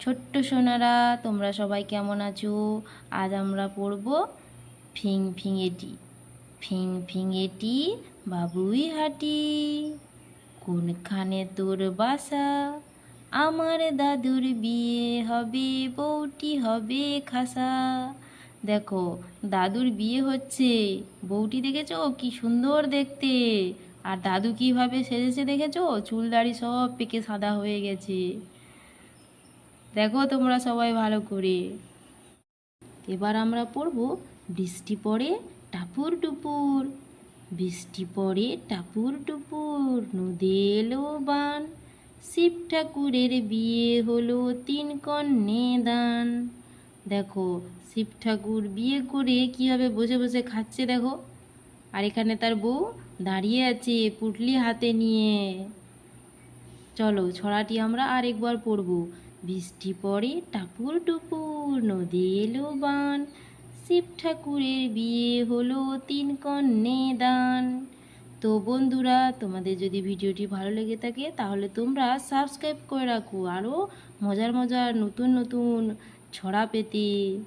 ছোট্ট সোনারা, তোমরা সবাই কেমন আছো? আজ আমরা পড়ব ফিং ফিঙেটি। ফিং ফিঙেটি, বাবুই হাটি। কোনখানে তোর বাসা? আমার দাদুর বিয়ে হবে, বউটি হবে খাসা। দেখো, দাদুর বিয়ে হচ্ছে। বউটি দেখেছ? কি সুন্দর দেখতে। আর দাদু কীভাবে সেজেছে দেখেছ? চুল দাড়ি সব পেকে সাদা হয়ে গেছে। দেখো তোমরা সবাই ভালো করে। এবার আমরা পড়ব বৃষ্টি পড়ে টাপুর টুপুর। বৃষ্টি পড়ে টাপুর টুপুর, নদী এলো বান। শিব ঠাকুরের বিয়ে হলো তিন কন্যে দান। দেখো, শিব ঠাকুর বিয়ে করে কীভাবে বসে বসে খাচ্ছে দেখো। আর এখানে তার বউ দাঁড়িয়ে আছে পুটলি হাতে নিয়ে। চলো ছড়াটি আমরা আরেকবার পড়ব। বৃষ্টি পড়ে টাপুর টুপুর, নদী এলো বান। শিব ঠাকুরের বিয়ে হলো তিন কন্যে দান। তো বন্ধুরা, তোমাদের যদি ভিডিওটি ভালো লেগে থাকে, তাহলে তোমরা সাবস্ক্রাইব করে রাখো। আরও মজার মজার নতুন নতুন ছড়া পেতে।